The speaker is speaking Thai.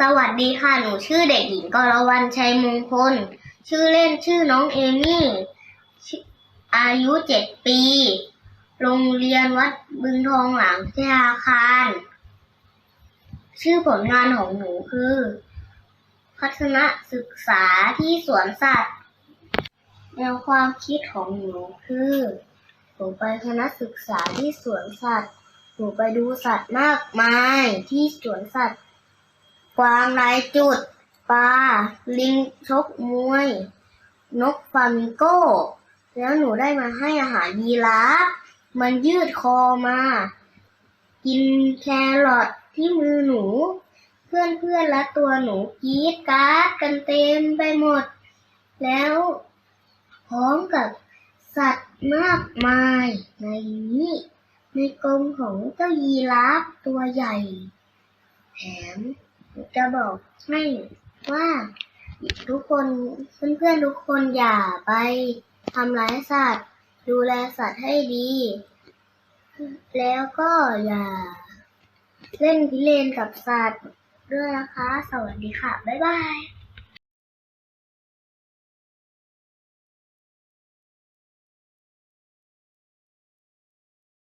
สวัสดีค่ะ หนูชื่อเด็กหญิงกรวรรณชัยมงคล ชื่อเล่นชื่อน้องเอมี่ อายุเจ็ดปี โรงเรียนวัดบึงทองหลังพิทยาคาร ชื่อผลงานของหนูคือ พัฒนศึกษาที่สวนสัตว์ แนวความคิดของหนูคือหนูไปคณะศึกษาที่สวนสัตว์ หนูไปดูสัตว์มากมายที่สวนสัตว์ กวางลายจุด ปลา ลิงชกมวย นกฟามิงโก้ แล้วหนูได้มาให้อาหารยีราฟมันยืดคอมา กินแครอทที่มือหนู เพื่อนเพื่อนและตัวหนูกรีดการ์ดกันเต็มไปหมด แล้วพร้อมกับสัตว์มากมายในนี้ ในกรงของเจ้ายีราฟตัวใหญ่แถม จะบอกให้ว่าทุกคนเพื่อนๆทุกคนอย่าไปทำร้ายสัตว์ ดูแลสัตว์ให้ดี แล้วก็อย่า เล่นพิเรนกับสัตว์ด้วยนะคะ สวัสดีค่ะ บ๊ายบาย